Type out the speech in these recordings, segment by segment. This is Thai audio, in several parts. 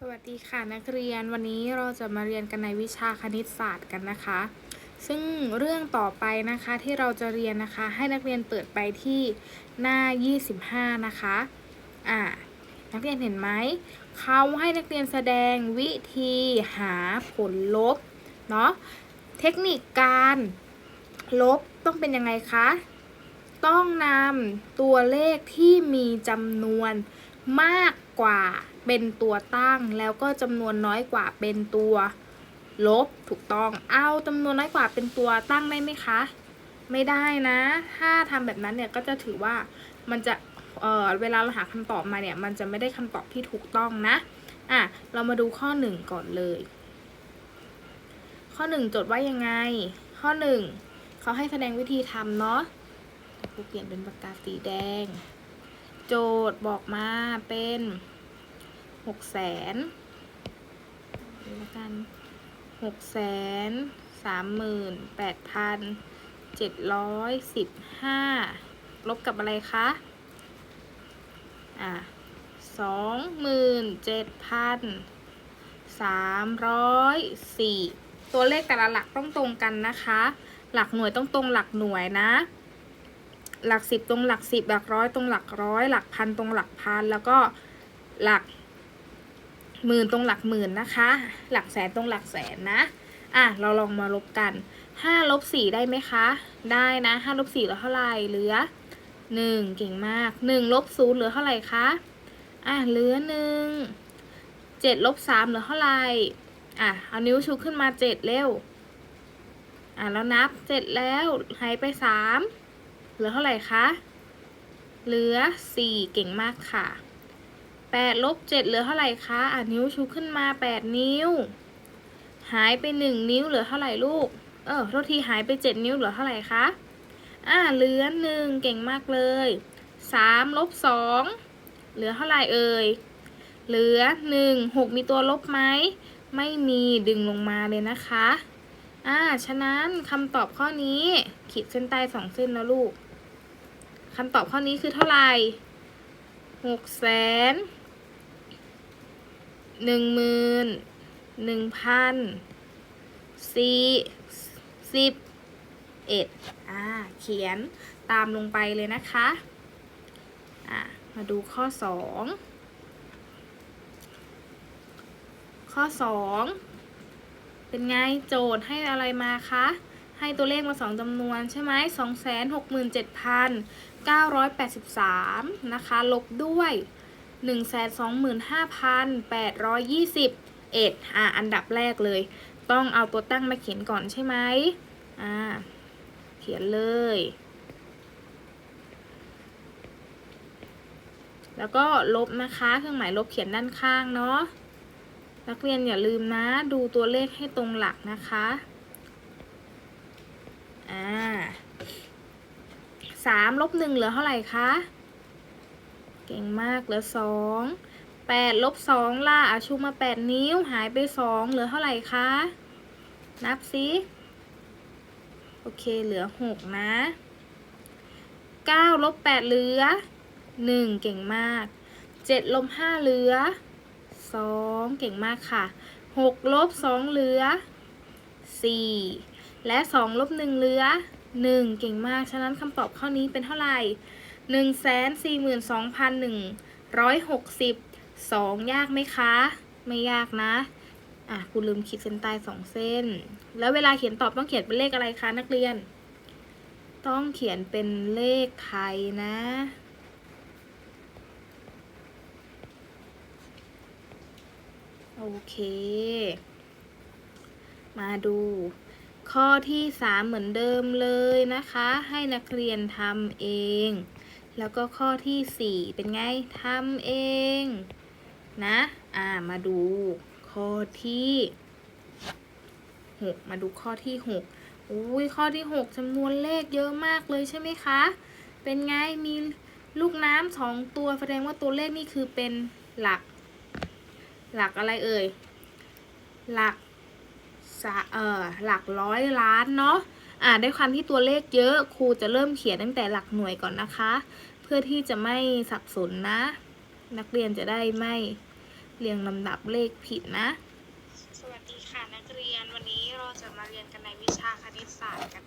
สวัสดีค่ะนักเรียนวันนี้เราจะมาเรียนกันในวิชาคณิตศาสตร์กันนะคะ ซึ่งเรื่องต่อไปนะคะที่เราจะเรียนนะคะ ให้นักเรียนเปิดไปที่หน้า 25 นะคะอ่านักเรียนเห็นไหมเขาให้นักเรียนแสดงวิธีหาผลลบเนาะเทคนิคการลบต้องเป็นยังไงคะต้องนำตัวเลขที่มีจำนวนมากกว่า เป็นตัวตั้งแล้วก็จำนวนน้อยกว่าเป็นตัวลบถูกต้อง เอาจำนวนน้อยกว่าเป็นตัวตั้งได้ไหมคะ ไม่ได้นะ ถ้าทำแบบนั้นเนี่ยก็จะถือว่ามันจะเออเวลาเราหาคำตอบมาเนี่ย มันจะไม่ได้คำตอบที่ถูกต้องนะ อะ เรามาดูข้อหนึ่งก่อนเลย ข้อหนึ่งจดว่ายังไง ข้อหนึ่งเขาให้แสดงวิธีทำเนาะครูเปลี่ยนเป็นปากกาสีแดง โจทย์บอกมาเป็น หกแสนนี่ละกันหกแสนสามหมื่นแปดพันเจ็ดร้อยสิบห้าลบกับอะไรคะ อะสองหมื่นเจ็ดพันสามร้อยสี่ตัวเลขแต่ละหลักต้องตรงกันนะคะ หลักหน่วยต้องตรงหลักหน่วยนะ หลักสิบตรงหลักสิบหลักร้อยตรงหลักร้อย หลักพันตรงหลักพัน แล้วก็หลัก หมื่นตรงหลักหมื่นนะคะ หลักแสนตรงหลักแสนนะ อะ เราลองมาลบกันห้าลบสี่ได้ไหมคะ ได้นะห้าลบสี่เหลือเท่าไหร่เหลือหนึ่งเก่งมากหนึ่งลบศูนย์เหลือเท่าไหร่คะ อะเหลือหนึ่งเจ็ดลบสามเหลือเท่าไหร่อะเอานิ้วชูขึ้นมาเจ็ดเร็ว อะแล้วนับเจ็ดแล้วหายไปสามเหลือเท่าไหร่คะ เหลือ4เก่งมากค่ะ 8ลบ7เหลือเท่าไหร่คะอะนิ้วชูขึ้นมา 8 นิ้ว หายไป 1 นิ้วเหลือเท่าไหร่ลูก เออโทษทีหายไป 7 นิ้วเหลือเท่าไหร่คะอ่าเหลือ1เก่งมากเลย3ลบ2เหลือเท่าไหร่เอ่ยเหลือ 1 6 มีตัวลบไหมไม่มีดึงลงมาเลยนะคะอ่าฉะนั้นคำตอบข้อนี้ขีดเส้นใต้สองเส้นนะลูกคำตอบข้อนี้คือเท่าไหร่หกแสน หนึ่งหมื่นหนึ่งพันสี่สิบเอ็ดอ่า เขียนตามลงไปเลยนะคะ อ่า มาดูข้อสองข้อสองเป็นไงโจทย์ให้อะไรมาคะ ให้ตัวเลขมาสองจำนวนใช่ไหมสองแสนหกหมื่นเจ็ดพันเก้าร้อยแปดสิบสามนะคะ ลบด้วย หนึ่งแสนสองหมื่นห้าพันแปดร้อยยี่สิบเอ็ดอะอันดับแรกเลย ต้องเอาตัวตั้งมาเขียนก่อนใช่ไหมอ่า เขียนเลย แล้วก็ลบนะคะ เครื่องหมายลบเขียนด้านข้างเนาะ นักเรียนอย่าลืมนะ ดูตัวเลขให้ตรงหลักนะคะ อ่าสามลบหนึ่งเหลือเท่าไหร่คะ เก่งมากเหลือสองแปดลบสองล่ะอาชูมาแปดนิ้วหายไปสองเหลือเท่าไหร่คะ นับสิโอเคเหลือหกนะเก้าลบแปดเหลือหนึ่งเก่งมากเจ็ดลบห้าเหลือสองเก่งมากค่ะหกลบสองเหลือสี่และสองลบหนึ่งเหลือหนึ่งเก่งมาก ฉะนั้นคำตอบข้อนี้เป็นเท่าไหร่ หนึ่งแสนสี่หมื่นสองพันหนึ่งร้อยหกสิบสองยากไหมคะ ไม่ยากนะ อะคุณลืมขีดเส้นใต้สองเส้น แล้วเวลาเขียนตอบต้องเขียนเป็นเลขอะไรคะนักเรียน ต้องเขียนเป็นเลขไทยนะ โอเค มาดูข้อที่สามเหมือนเดิมเลยนะคะ ให้นักเรียนทำเอง แล้วก็ข้อที่สี่เป็นไงทำเอง นะ อ่า มาดูข้อที่หกมาดูข้อที่หกอุ้ยข้อที่หกจำนวนเลขเยอะมากเลยใช่ไหมคะ เป็นไงมีลูกน้ำสองตัวแสดงว่าตัวเลขนี่คือเป็นหลัก หลักอะไรเอ่ย หลักสะเอ่อหลักร้อยล้านเนาะ อ่าด้วยความที่ตัวเลขเยอะครูจะเริ่มเขียนตั้งแต่หลักหน่วยก่อนนะคะ เพื่อที่จะไม่สับสนนะ นักเรียนจะได้ไม่เรียงลำดับเลขผิดนะ สวัสดีค่ะนักเรียนวันนี้เราจะมาเรียนกันในวิชาคณิตศาสตร์กัน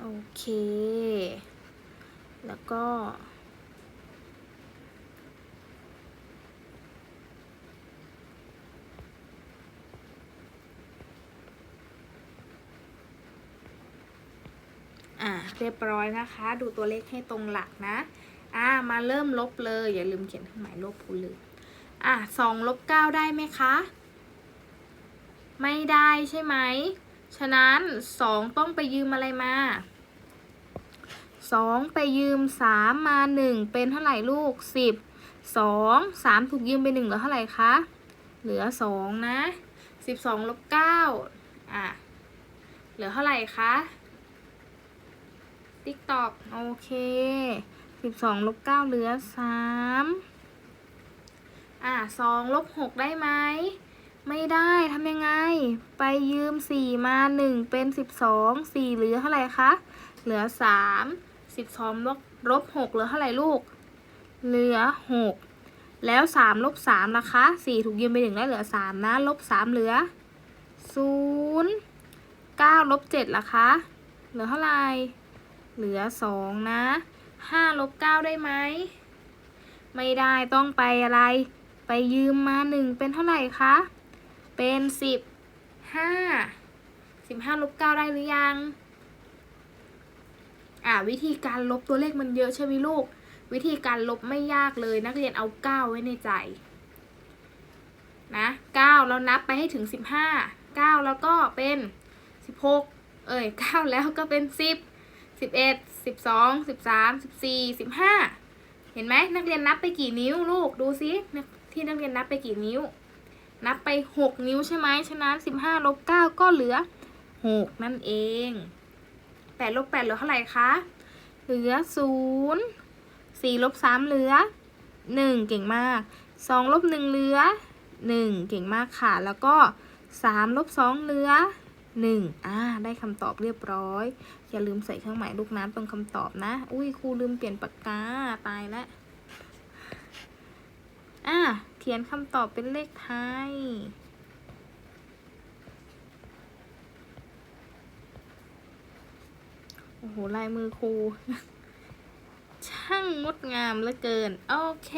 โอเค แล้วก็ อ่าเรียบร้อยนะคะ ดูตัวเลขให้ตรงหลักนะ อ่ามาเริ่มลบเลย อย่าลืมเขียนเครื่องหมายลบพูลืมอะสองลบเก้าได้ไหมคะ ไม่ได้ใช่ไหม ฉะนั้นสองต้องไปยืมอะไรมาสองไปยืมสามมาหนึ่งเป็นเท่าไหร่ลูกสิบสองสามถูกยืมไปหนึ่งเหลือเท่าไหร่คะ เหลือสองนะสิบสองลบเก้าอะ เหลือเท่าไหร่คะ ติ๊กตอกโอเคสิบสองลบเก้าเหลือสามอะสองลบหกได้ไหม ไม่ได้ทำยังไง ไปยืมสี่มาหนึ่งเป็นสิบสองสี่เหลือเท่าไหร่คะ เหลือสามสิบสองลบลบหกเหลือเท่าไหร่ลูก เหลือหกแล้วสามลบสามนะคะสี่ถูกยืมไปหนึ่งแล้วเหลือสามนะลบสามเหลือศูนย์เก้าลบเจ็ดล่ะคะ เหลือเท่าไหร่ เหลือสองนะห้าลบเก้าได้ไหม ไม่ได้ต้องไปอะไร ไปยืมมาหนึ่งเป็นเท่าไหร่คะ เป็นสิบห้าสิบห้าลบเก้าได้หรือยัง อ่าวิธีการลบตัวเลขมันเยอะใช่ไหมลูก วิธีการลบไม่ยากเลยนักเรียนเอาเก้าไว้ในใจ นะเก้าแล้วนับไปให้ถึงสิบห้าเก้าแล้วก็เป็นสิบหกเอ้ยเก้าแล้วก็เป็นสิบ สิบเอ็ดสิบสองสิบสามสิบสี่สิบห้าเห็นไหมนักเรียนนับไปกี่นิ้วลูกดูซิที่นักเรียนนับไปกี่นิ้ว นับไปหกนิ้วใช่ไหมฉะนั้นสิบห้าลบเก้าก็เหลือหกนั่นเองแปดลบแปดเหลือเท่าไหร่คะเหลือศูนย์สี่ลบสามเหลือหนึ่งเก่งมากสองลบหนึ่งเหลือหนึ่งเก่งมากค่ะ แล้วก็สามลบสองเหลือหนึ่งอ่า ได้คำตอบเรียบร้อย อย่าลืมใส่เครื่องหมายลูกน้ำตรงคำตอบนะ อุ้ยครูลืมเปลี่ยนปากกา ตายแล้ว อะเขียนคำตอบเป็นเลขไทย โอ้โห ลายมือครู ช่างงดงามเหลือเกิน โอเค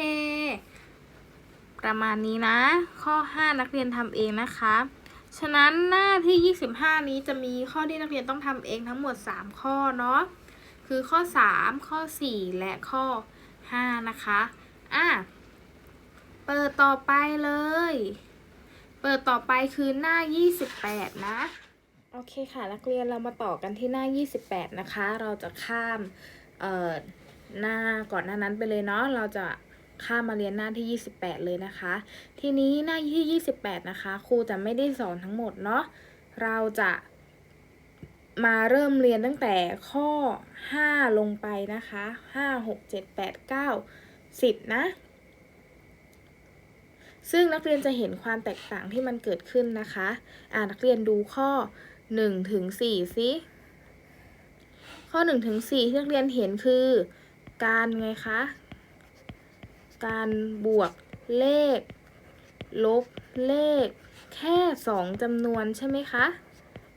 ประมาณนี้นะ ข้อ 5 นักเรียนทำเองนะคะ ฉะนั้นหน้าที่ 25 นี้จะมีข้อที่นักเรียนต้องทำเองทั้งหมด 3 ข้อเนาะ คือข้อ 3 ข้อ 4 และข้อ 5 นะคะ อะ เปิดต่อไปเลย เปิดต่อไปคือหน้า 28 นะ โอเคค่ะ นักเรียนเรามาต่อกันที่หน้า 28 นะคะ เราจะข้าม เอ่อ หน้าก่อนหน้านั้นไปเลยเนาะ เราจะ ข้ามมาเรียนหน้าที่ 28 เลยนะคะ ทีนี้หน้าที่ 28 นะคะ ครูจะไม่ได้สอนทั้งหมดเนาะ เราจะมาเริ่มเรียนตั้งแต่ข้อ 5 ลงไปนะคะ 5 6 7 8 9 10 นะ ซึ่งนักเรียนจะเห็นความแตกต่างที่มันเกิดขึ้นนะคะ อ่านักเรียนดูข้อ1ถึง4สิข้อ1ถึง4ที่นักเรียนเห็นคือการไงคะ การบวกเลข ลบเลข แค่ 2จำนวนใช่ไหมคะ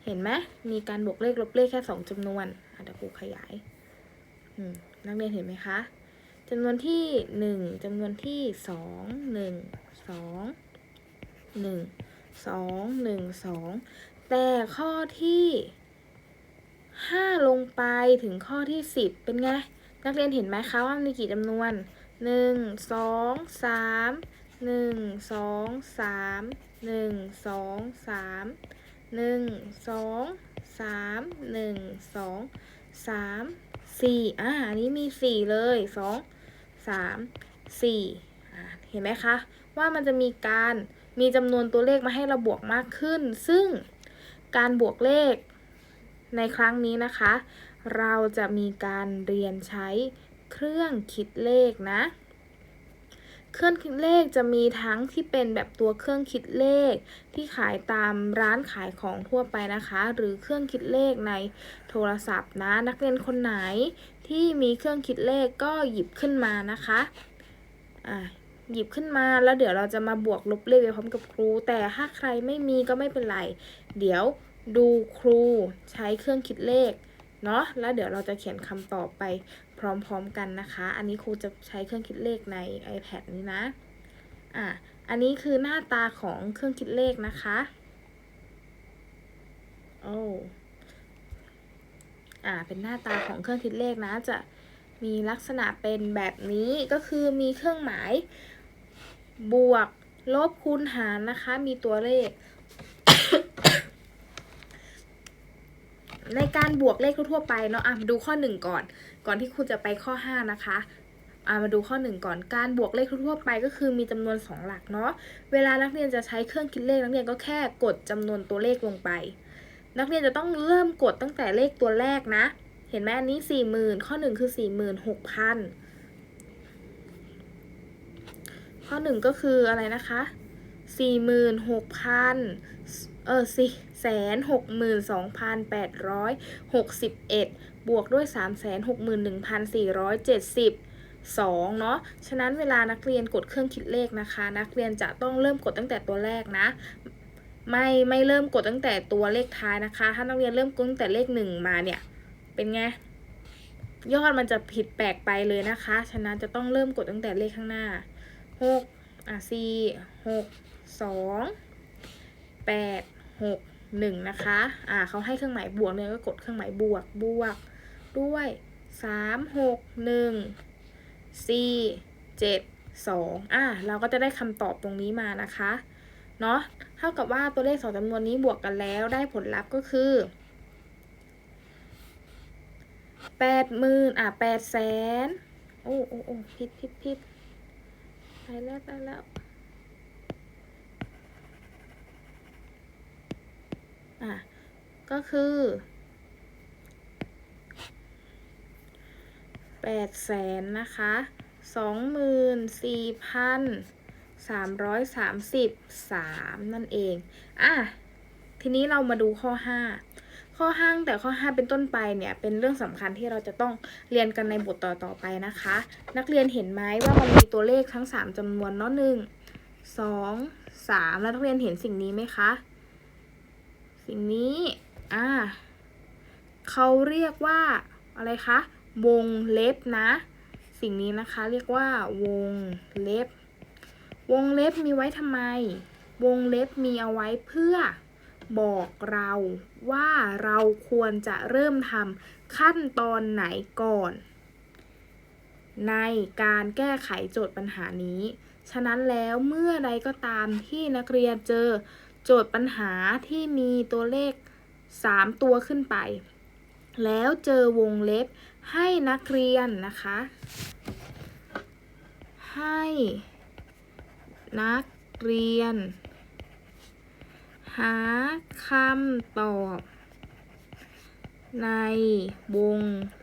เห็นไหมมีการบวกเลขลบเลขแค่ 2จำนวนอะเดี๋ยวครูขยายนักเรียนเห็นไหมคะจำนวนที่ 1จำนวนที่ 2 1 2 1 2 1 2 แต่ข้อที่ 5 ลงไปถึงข้อที่ 10 เป็นไง นักเรียนเห็นไหมคะว่ามีกี่จำนวน หนึ่งสองสามหนึ่งสองสามหนึ่งสองสามหนึ่งสองสามหนึ่งสองสามสี่อ่าอันนี้มีสี่เลยสองสามสี่เห็นไหมคะ ว่ามันจะมีการมีจำนวนตัวเลขมาให้เราบวกมากขึ้น ซึ่งการบวกเลขในครั้งนี้นะคะ เราจะมีการเรียนใช้ เครื่องคิดเลขนะ เครื่องคิดเลขจะมีทั้งที่เป็นแบบตัวเครื่องคิดเลข ที่ขายตามร้านขายของทั่วไปนะคะ หรือเครื่องคิดเลขในโทรศัพท์นะ นักเรียนคนไหนที่มีเครื่องคิดเลขก็หยิบขึ้นมานะคะอ่าหยิบขึ้นมาแล้วเดี๋ยวเราจะมาบวกลบเลขไปพร้อมกับครู แต่ถ้าใครไม่มีก็ไม่เป็นไร เดี๋ยวดูครูใช้เครื่องคิดเลขเนาะแล้วเดี๋ยวเราจะเขียนคำตอบไป พร้อมๆกันนะคะ อันนี้ครูจะใช้เครื่องคิดเลขใน iPad นี้นะ อะ อันนี้คือหน้าตาของเครื่องคิดเลขนะคะ โอ้ อ่า เป็นหน้าตาของเครื่องคิดเลขนะ จะมีลักษณะเป็นแบบนี้ ก็คือมีเครื่องหมาย บวก ลบคูณหารนะคะ มีตัวเลข ในการบวกเลขทั่วไปเนาะอะมาดูข้อหนึ่งก่อน ก่อนที่ครูจะไปข้อห้านะคะอ่ามาดูข้อหนึ่งก่อนการบวกเลขทั่วไปก็คือมีจำนวนสองหลักเนาะเวลานักเรียนจะใช้เครื่องคิดเลขนักเรียนก็แค่กดจำนวนตัวเลขลงไป นักเรียนจะต้องเริ่มกดตั้งแต่เลขตัวแรกนะ เห็นไหมอันนี้สี่หมื่นข้อหนึ่งคือสี่หมื่นหกพันข้อหนึ่งก็คืออะไรนะคะสี่หมื่นหกพัน เออสี่แสนหกหมื่นสองพันแปดร้อยหกสิบเอ็ดบวกด้วยสามแสนหกหมื่นหนึ่งพันสี่ร้อยเจ็ดสิบสองเนาะ ฉะนั้นเวลานักเรียนกดเครื่องคิดเลขนะคะ นักเรียนจะต้องเริ่มกดตั้งแต่ตัวแรกนะไม่ไม่เริ่มกดตั้งแต่ตัวเลขท้ายนะคะ ถ้านักเรียนเริ่มกดตั้งแต่เลขหนึ่งมาเนี่ย เป็นไง ยอดมันจะผิดแปลกไปเลยนะคะ ฉะนั้นจะต้องเริ่มกดตั้งแต่เลขข้างหน้าหกอะสี่หกสองแปด หกหนึ่งนะคะอ่าเขาให้เครื่องหมายบวกเนี่ยก็กดเครื่องหมายบวกบวกด้วยสามหกหนึ่งสี่เจ็ดสองอะเราก็จะได้คำตอบตรงนี้มานะคะเนาะเท่ากับว่าตัวเลขสองจำนวนนี้บวกกันแล้วได้ผลลัพธ์ก็คือแปดหมื่นอะแปดแสนโอ้โอ้โอ้ผิดผิดผิดไปแล้วไปแล้ว อะ ก็คือแปดแสนนะคะสองหมื่นสี่พันสามร้อยสามสิบสามนั่นเอง อะ ทีนี้เรามาดูข้อห้าข้อห้างแต่ข้อห้าเป็นต้นไปเนี่ยเป็นเรื่องสำคัญที่เราจะต้องเรียนกันในบทต่อๆไปนะคะ นักเรียนเห็นไหมว่ามันมีตัวเลขทั้งสามจำนวนเนาะหนึ่งสองสามแล้วนักเรียนเห็นสิ่งนี้ไหมคะ สิ่งนี้ อ่าเขาเรียกว่าอะไรคะ วงเล็บนะ สิ่งนี้นะคะเรียกว่า วงเล็บ วงเล็บมีไว้ทำไม วงเล็บมีเอาไว้เพื่อบอกเราว่าเราควรจะเริ่มทำขั้นตอนไหนก่อน ในการแก้ไขโจทย์ปัญหานี้ ฉะนั้นแล้วเมื่อใดก็ตามที่นักเรียนเจอ โจทย์ปัญหาที่มีตัวเลข 3 ตัวขึ้นไป แล้วเจอวงเล็บให้นักเรียนนะคะ ให้นักเรียน หาคำตอบ ในวง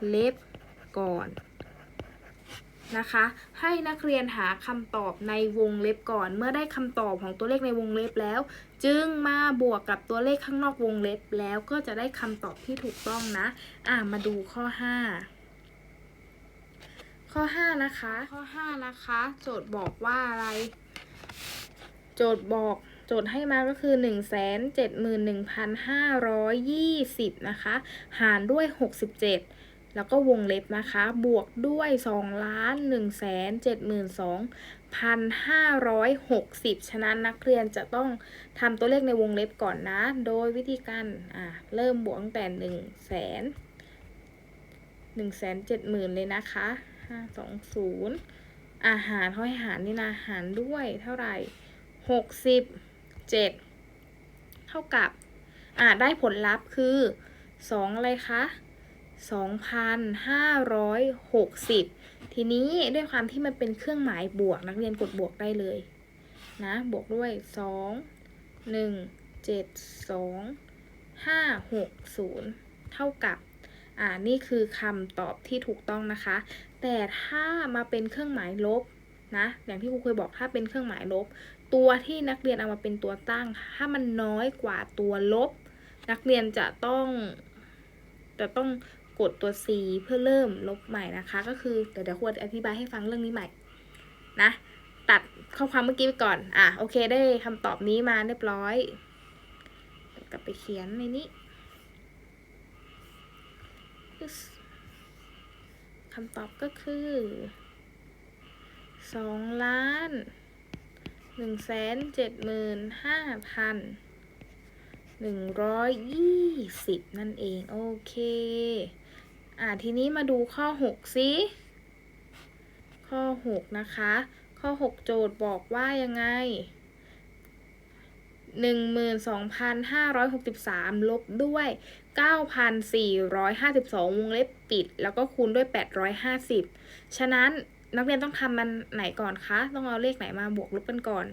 เล็บก่อน นะคะ ให้นักเรียนหาคำตอบในวงเล็บก่อน เมื่อได้คำตอบของตัวเลขในวงเล็บแล้ว จึงมาบวกกับตัวเลขข้างนอกวงเล็บแล้วก็จะได้คำตอบที่ถูกต้องนะ อะมาดูข้อ 5 ข้อ 5 นะคะ ข้อ 5 นะคะ โจทย์บอกว่าอะไร โจทย์บอกโจทย์ให้มาก็คือ 1 7 1 5 2 0 นะคะ หารด้วย 67 แล้วก็วงเล็บนะคะ บวกด้วย2ล้าน1 7 2 1,560 ฉะนั้นนักเรียนจะต้องทำตัวเลขในวงเล็บก่อนนะ โดยวิธีการอ่าเริ่มบวกตั้งแต่1 0 0 0 0แสนหนึ่งแสนเจ็ดหมื่นเลยนะคะห้าสองศูนย์อาหารเขาให้หารนี่นะหารด้วยเท่าไหร่หกสิบเจ็ดเท่ากับ อ่าได้ผลลัพธ์คือสองอะไรคะ สองพันห้าร้อยหกสิบทีนี้ด้วยความที่มันเป็นเครื่องหมายบวกนักเรียนกดบวกได้เลยนะ บวกด้วยสองหนึ่งเจ็ดสองห้าหกศูนย์เท่ากับ อ่า นี่คือคำตอบที่ถูกต้องนะคะ แต่ถ้ามาเป็นเครื่องหมายลบนะ อย่างที่ครูเคยบอกถ้าเป็นเครื่องหมายลบ ตัวที่นักเรียนเอามาเป็นตัวตั้ง ถ้ามันน้อยกว่าตัวลบ นักเรียนจะต้องจะต้อง กดตัว C เพื่อเริ่มลบใหม่นะคะ ก็คือเดี๋ยวเดี๋ยวครูอธิบายให้ฟังเรื่องนี้ใหม่นะตัดข้อความเมื่อกี้ไปก่อน อะโอเคได้คำตอบนี้มาเรียบร้อยกลับไปเขียนในนี้คำตอบก็คือสองล้านหนึ่งแสนเจ็ดหมื่นห้าพันหนึ่งร้อยยี่สิบนั่นเอง โอเค อ่าทีนี้มาดูข้อหกสิข้อหกนะคะ ข้อหกโจทย์บอกว่ายังไงหนึ่งหมื่นสองพันห้าร้อยหกสิบสามลบด้วยเก้าพันสี่ร้อยห้าสิบสองวงเล็บปิด แล้วก็คูณด้วยแปดร้อยห้าสิบฉะนั้นนักเรียนต้องทำมันไหนก่อนคะ ต้องเอาเลขไหนมาบวกลบกันก่อน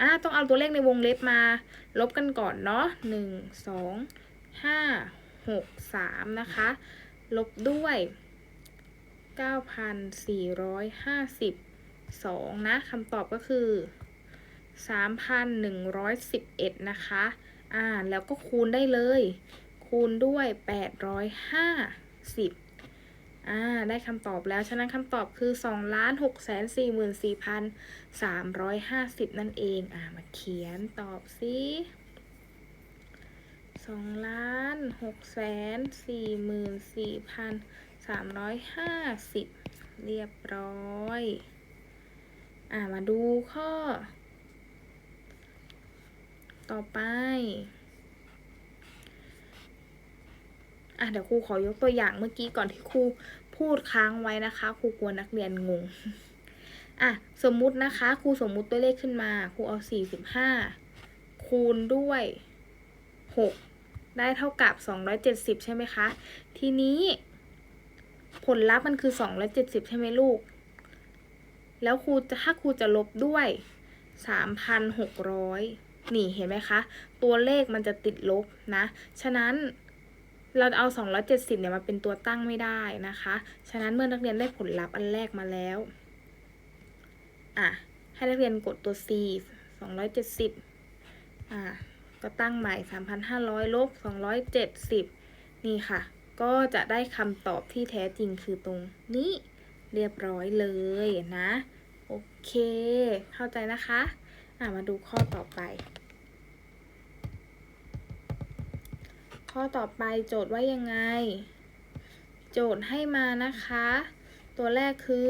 อ่าต้องเอาตัวเลขในวงเล็บมา ลบกันก่อนเนาะหนึ่งสองห้า หกสามนะคะ ลบด้วยเก้าพันสี่ร้อยห้าสิบสองนะคำตอบก็คือสามพันหนึ่งร้อยสิบเอ็ดนะคะ อ่า แล้วก็คูณได้เลย คูณด้วยแปดร้อยห้าสิบอ่า ได้คำตอบแล้ว ฉะนั้นคำตอบคือสองล้านหกแสนสี่หมื่นสี่พันสามร้อยห้าสิบนั่นเอง อ่า มาเขียนตอบสิ สองล้านหกแสนสี่หมื่นสี่พันสามร้อยห้าสิบเรียบร้อย อ่ามาดูข้อ ต่อไป อะเดี๋ยวครูขอยกตัวอย่างเมื่อกี้ก่อนที่ครูพูดค้างไว้นะคะครูกลัวนักเรียนงง อะสมมุตินะคะครูสมมุติตัวเลขขึ้นมาครูเอาสี่สิบห้าคูณด้วยหก ได้เท่ากับสองร้อยเจ็ดสิบใช่ไหมคะ ทีนี้ผลลัพธ์มันคือสองร้อยเจ็ดสิบใช่ไหมลูก แล้วครูจะถ้าครูจะลบด้วยสามพันหกร้อยนี่เห็นไหมคะ ตัวเลขมันจะติดลบนะ ฉะนั้นเราเอา 270 เนี่ยมาเป็นตัวตั้งไม่ได้นะคะ ฉะนั้นเมื่อนักเรียนได้ผลลัพธ์อันแรกมาแล้ว อะ ให้นักเรียนกดตัว C 270 อะ ก็ตั้งใหม่ 3,500ลบ270 นี่ค่ะ ก็จะได้คำตอบที่แท้จริงคือตรงนี้เรียบร้อยเลยนะ โอเค เข้าใจนะคะอะมาดูข้อต่อไป ข้อต่อไปโจทย์ว่ายังไง โจทย์ให้มานะคะ ตัวแรกคือ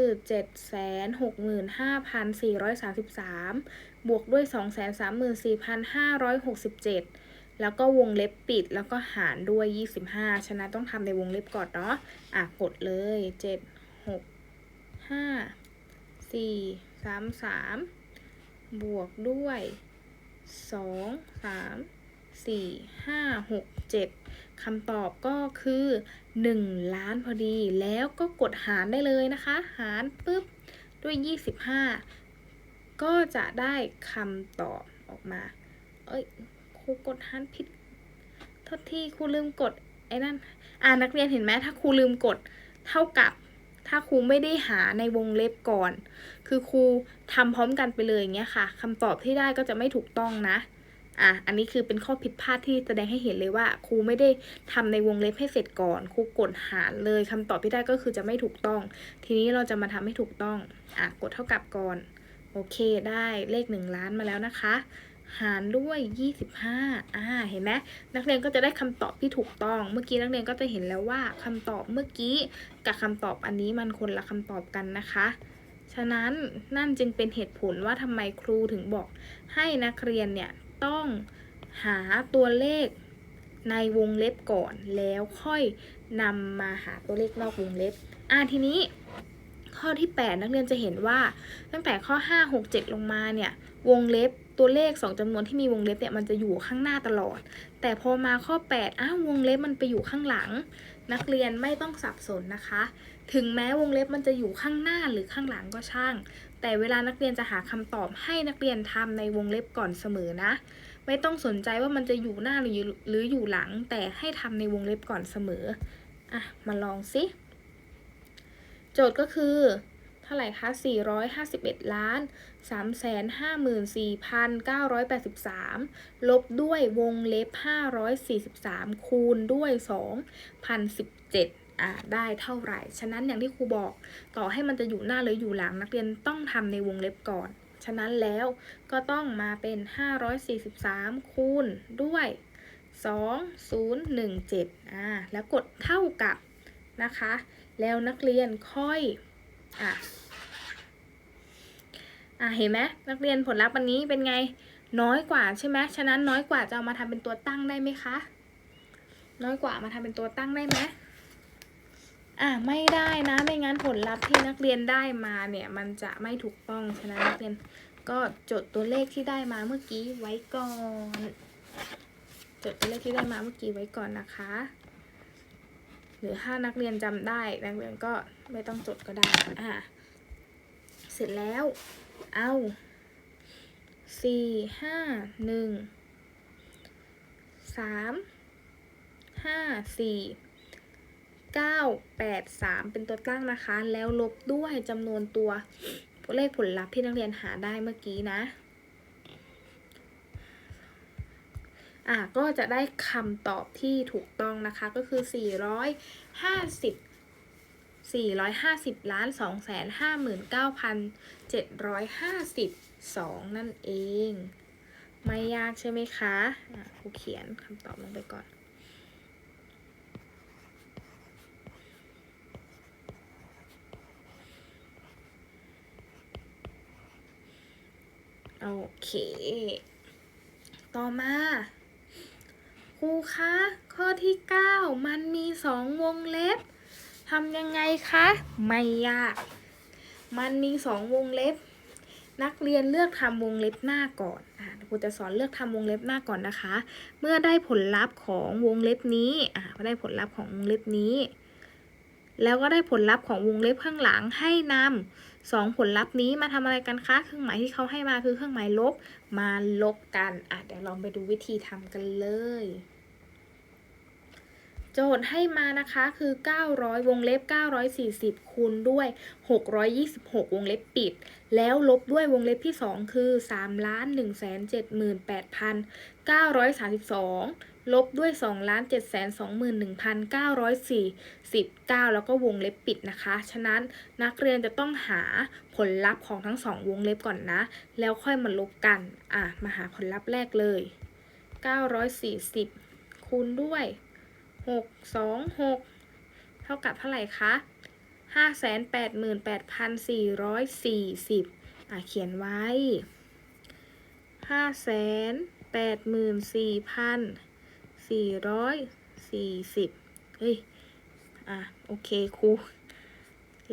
765,433 บวกด้วย 234,567 แล้วก็วงเล็บปิดแล้วก็หารด้วย 25 ฉะนั้นต้องทำในวงเล็บก่อนเนาะ อะกดเลย 7 6 5 4 3 3 บวกด้วย 2 3 4 5 6 7คำตอบก็คือ 1 ล้านพอดี แล้วก็กดหารได้เลยนะคะ หารปุ๊บด้วย 25 ก็จะได้คำตอบออกมา เอ้ยครูกดหารผิดทษที่ครูลืมกดไอ้นั่น อ่านักเรียนเห็นไหมถ้าครูลืมกดเท่ากับ ถ้าครูไม่ได้หาในวงเล็บก่อน คือครูทำพร้อมกันไปเลยอย่างเงี้ยค่ะคำตอบที่ได้ก็จะไม่ถูกต้องนะ อะ อันนี้คือเป็นข้อผิดพลาดที่แสดงให้เห็นเลยว่า ครูไม่ได้ทำในวงเล็บให้เสร็จก่อน ครูกดหารเลยคำตอบที่ได้ก็คือจะไม่ถูกต้อง ทีนี้เราจะมาทำให้ถูกต้อง อะ กดเท่ากับก่อน โอเคได้เลขหนึ่งล้านมาแล้วนะคะ หารด้วย 25อ่าเห็นไหมนักเรียนก็จะได้คำตอบที่ถูกต้อง เมื่อกี้นักเรียนก็จะเห็นแล้วว่าคำตอบเมื่อกี้กับคำตอบอันนี้มันคนละคำตอบกันนะคะฉะนั้นนั่นจึงเป็นเหตุผลว่าทำไมครูถึงบอก ให้นักเรียนเนี่ยต้องหาตัวเลขในวงเล็บก่อนแล้วค่อยนำมาหาตัวเลขนอกวงเล็บ อ่าทีนี้ ข้อที่ 8 นักเรียนจะเห็นว่า ตั้งแต่ข้อ 5 6 7 ลงมาเนี่ย วงเล็บตัวเลข 2จำนวนที่มีวงเล็บเนี่ยมันจะอยู่ข้างหน้าตลอด แต่พอมาข้อ 8 อ้าววงเล็บมันไปอยู่ข้างหลัง นักเรียนไม่ต้องสับสนนะคะ ถึงแม้วงเล็บมันจะอยู่ข้างหน้าหรือข้างหลังก็ช่าง แต่เวลานักเรียนจะหาคำตอบให้นักเรียนทำในวงเล็บก่อนเสมอนะ ไม่ต้องสนใจว่ามันจะอยู่หน้าหรืออยู่หรืออยู่หลัง แต่ให้ทำในวงเล็บก่อนเสมออะมาลองสิ โจทย์ก็คือเท่าไหร่คะ 451 ล้าน 354,983 ลบด้วยวงเล็บ 543 คูณด้วย 2,017 อ่า ได้เท่าไหร่ ฉะนั้นอย่างที่ครูบอก ต่อให้มันจะอยู่หน้าหรืออยู่หลัง นักเรียนต้องทำในวงเล็บก่อน ฉะนั้นแล้วก็ต้องมาเป็น 543 คูณด้วย2017อ่า แล้วกดเท่ากับนะคะ แล้วนักเรียนค่อยอะอะเห็นไหมนักเรียนผลลัพธ์วันนี้เป็นไงน้อยกว่าใช่ไหมฉะนั้นน้อยกว่าจะเอามาทำเป็นตัวตั้งได้ไหมคะ น้อยกว่ามาทำเป็นตัวตั้งได้ไหมอะไม่ได้นะไม่งั้นผลลัพธ์ที่นักเรียนได้มาเนี่ยมันจะไม่ถูกต้องฉะนั้นนักเรียนก็จดตัวเลขที่ได้มาเมื่อกี้ไว้ก่อน จดตัวเลขที่ได้มาเมื่อกี้ไว้ก่อนนะคะ หรือถ้านักเรียนจำได้นักเรียนก็ไม่ต้องจดก็ได้อะเสร็จแล้ว เอาสี่ห้าหนึ่งสามห้าสี่เก้าแปดสามเป็นตัวตั้งนะคะ แล้วลบด้วยจำนวนตัวเลขผลลัพธ์ที่นักเรียนหาได้เมื่อกี้นะ อะก็จะได้คำตอบที่ถูกต้องนะคะก็คือ 450 450ล้าน259,752 นั่นเอง ไม่ยากใช่ไหมคะอะครูเขียนคำตอบลงไปก่อนโอเค ต่อมา ครูคะ ข้อที่ 9 มันมีสองวงเล็บทำยังไงคะ ไม่ยาก มันมีสองวงเล็บ นักเรียนเลือกทำวงเล็บหน้าก่อนอ่าครูจะสอนเลือกทำวงเล็บหน้าก่อนนะคะ เมื่อได้ผลลัพธ์ของวงเล็บนี้อ่าพอได้ผลลัพธ์ของวงเล็บนี้ แล้วก็ได้ผลลัพธ์ของวงเล็บข้างหลังให้นำ สองผลลัพธ์นี้มาทำอะไรกันคะ เครื่องหมายที่เขาให้มาคือเครื่องหมายลบ มาลบกันอะเดี๋ยวลองไปดูวิธีทำกันเลย โจทย์ให้มานะคะคือ 900 วงเล็บ 940 คูณด้วย 626 วงเล็บปิด แล้วลบด้วยวงเล็บที่ 2 คือ 3 1 7 8 932 ลบด้วย2 7 2 1 949 แล้วก็วงเล็บปิดนะคะ ฉะนั้นนักเรียนจะต้องหาผลลัพธ์ของทั้งสองวงเล็บก่อนนะ แล้วค่อยมาลบกัน อะ มาหาผลลัพธ์แรกเลย 940 คูณด้วย 6 2 6 เท่ากับเท่าไหร่คะ588,440 อะ เขียนไว้ 584,440เฮ้ย อะ โอเคครู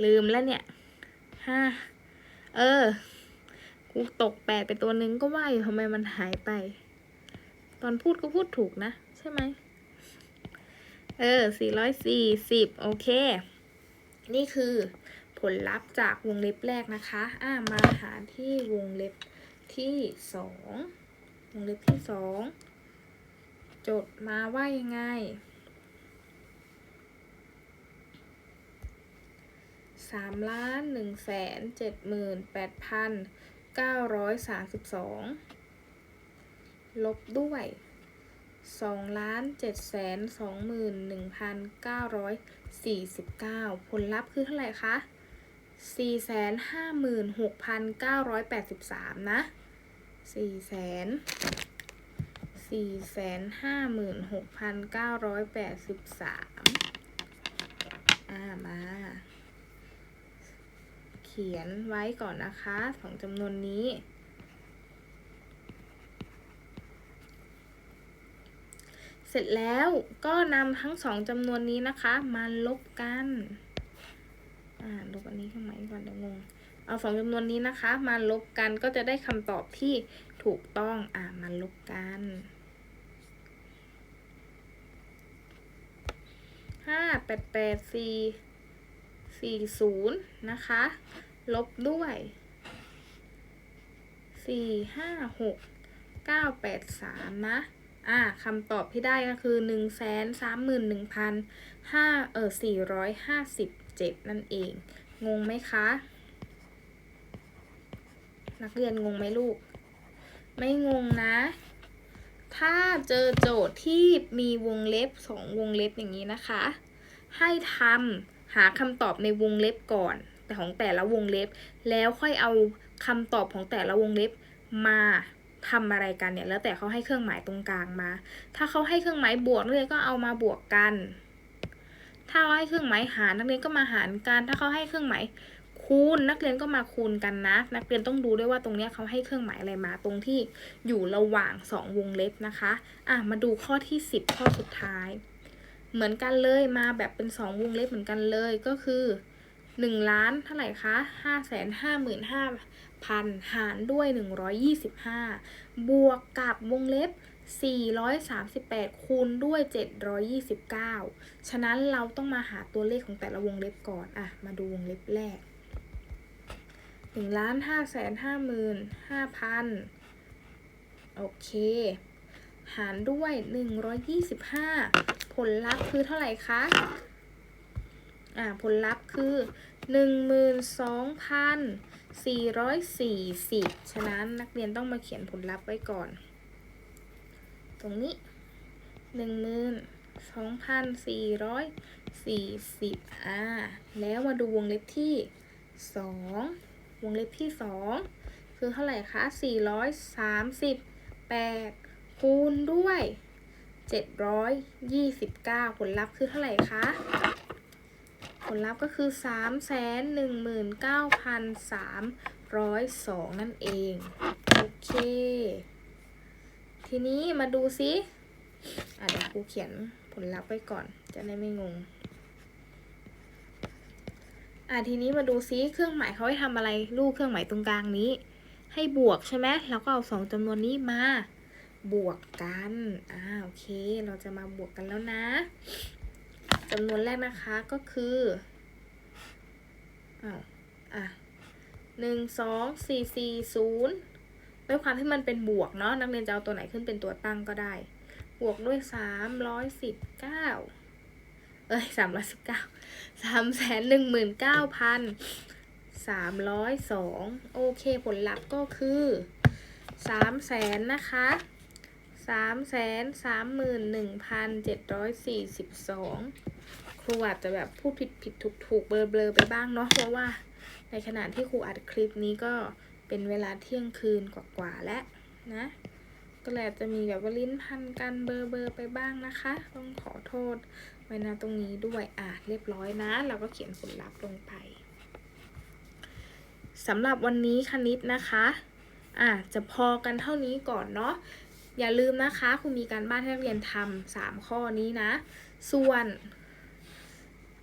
ลืมแล้วเนี่ยห้าเออกูตกแปดไปตัวนึงก็ว่าอยู่ทำไมมันหายไป ตอนพูดก็พูดถูกนะ ใช่ไหม เออ440โอเค นี่คือผลลัพธ์จากวงเล็บแรกนะคะ อ่ามาหาที่วงเล็บที่สอง วงเล็บที่สองจดมาว่ายังไง สามล้านหนึ่งแสนเจ็ดหมื่นแปดพันเก้าร้อยสามสิบสองลบด้วยสองล้านเจ็ดแสนสองหมื่นหนึ่งพันเก้าร้อยสี่สิบเก้าผลลัพธ์คือเท่าไหร่คะสี่แสนห้าหมื่นหกพันเก้าร้อยแปดสิบสามนะ สี่แสนสี่แสนห้าหมื่นหกพันเก้าร้อยแปดสิบสามอ่ามา เขียนไว้ก่อนนะคะสองจำนวนนี้เสร็จแล้วก็นำทั้งสองจำนวนนี้นะคะ มาลบกัน อ่าลบอันนี้ข้างไหนก่อนเดี๋ยวงง เอาสองจำนวนนี้นะคะมาลบกันก็จะได้คำตอบที่ถูกต้องอ่ามาลบกันห้าแปดแปดสี่สี่ศูนย์นะคะ ลบด้วยสี่ห้าหกเก้าแปดสามนะอ่าคำตอบที่ได้ก็คือหนึ่งแสนสามหมื่นหนึ่งพันห้าเออสี่ร้อยห้าสิบเจ็ดนั่นเอง งงไหมคะ นักเรียนงงไหมลูก ไม่งงนะ ถ้าเจอโจทย์ที่มีวงเล็บสองวงเล็บอย่างนี้นะคะ ให้ทำหาคำตอบในวงเล็บก่อนแต่ของแต่ละวงเล็บ แล้วค่อยเอาคำตอบของแต่ละวงเล็บมาทำอะไรกันเนี่ยแล้วแต่เขาให้เครื่องหมายตรงกลางมา ถ้าเขาให้เครื่องหมายบวกนักเรียนก็เอามาบวกกัน ถ้าเขาให้เครื่องหมายหารนักเรียนก็มาหารกัน ถ้าเขาให้เครื่องหมาย คูณ นักเรียนก็มาคูณกันนะ นักเรียนต้องดูด้วยว่าตรงนี้เขาให้เครื่องหมายอะไรมาตรงที่อยู่ระหว่างสองวงเล็บนะคะอะมาดูข้อที่ 10 ข้อสุดท้าย เหมือนกันเลยมาแบบเป็นสองวงเล็บเหมือนกันเลยก็คือหนึ่งล้านเท่าไหร่คะห้าแสนห้าหมื่นห้าพันหารด้วยหนึ่งร้อยยี่สิบห้าบวกกับวงเล็บสี่ร้อยสามสิบแปดคูณด้วยเจ็ดร้อยยี่สิบเก้าฉะนั้นเราต้องมาหาตัวเลขของแต่ละวงเล็บก่อน อะ มาดูวงเล็บแรก หนึ่งล้านห้าแสนห้าหมื่นห้าพันโอเค หารด้วยหนึ่งร้อยยี่สิบห้าผลลัพธ์คือเท่าไหร่คะ อ่า ผลลัพธ์คือหนึ่งหมื่นสองพันสี่ร้อยสี่สิบฉะนั้นนักเรียนต้องมาเขียนผลลัพธ์ไว้ก่อน ตรงนี้หนึ่งหมื่นสองพันสี่ร้อยสี่สิบอ่า แล้วมาดูวงเล็บที่สอง วงเล็บที่ 2 คือเท่าไหร่คะ 438 คูณด้วย 729 ผลลัพธ์คือเท่าไหร่คะ ผลลัพธ์ก็คือ 319,302 นั่นเอง โอเค ทีนี้มาดูซิอะเดี๋ยวครูเขียนผลลัพธ์ไว้ก่อน จะได้ไม่งง อะทีนี้มาดูซิเครื่องหมายเขาให้ทำอะไรลูกเครื่องหมายตรงกลางนี้ ให้บวกใช่ไหมแล้วก็เอาสองจำนวนนี้มา บวกกันอ่าโอเค เราจะมาบวกกันแล้วนะจำนวนแรกนะคะก็คืออ้าวอะหนึ่งสองสี่สี่ศูนย์ด้วยความที่มันเป็นบวกเนาะนักเรียนจะเอาตัวไหนขึ้นเป็นตัวตั้งก็ได้ บวกด้วยสามร้อยสิบเก้า อ้ยสามร้อยสิบเก้าสามแสนหนึ่งหมื่นเก้าพันสามร้อยสองโอเคผลลัพธ์ก็คือสามแสนนะคะสามแสนสามหมื่นหนึ่งพันเจ็ดร้อยสี่สิบสองครูอาจจะแบบพูดผิดผิดถูกถูกเบลอเบลอไปบ้างเนาะเพราะว่า ในขณะที่ครูอัดคลิปนี้ก็เป็นเวลาเที่ยงคืนกว่าๆแล้วนะ ก็เลยจะมีแบบว่าลิ้นพันกันเบอร์เบอร์ไปบ้างนะคะ ต้องขอโทษ ว้นะตรงนี้ด้วยอะเรียบร้อยนะ เราก็เขียนผลลัพธ์ลงไปสำหรับวันนี้คณิตนะคะอะจะพอกันเท่านี้ก่อนเนาะอย่าลืมนะคะคุณมีการบ้านให้นักเรียนทำสามข้อนี้นะ ส่วน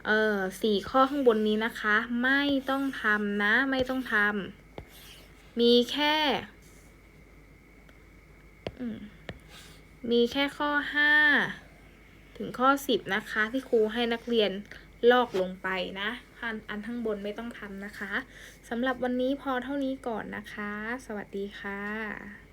เอ่อสี่ข้อข้างบนนี้นะคะ ไม่ต้องทำนะไม่ต้องทำมีแค่มีแค่ข้อห้า ถึงข้อสิบนะคะ ที่ครูให้นักเรียนลอกลงไปนะอันอันข้างบนไม่ต้องทำนะคะสำหรับวันนี้พอเท่านี้ก่อนนะคะ สวัสดีค่ะ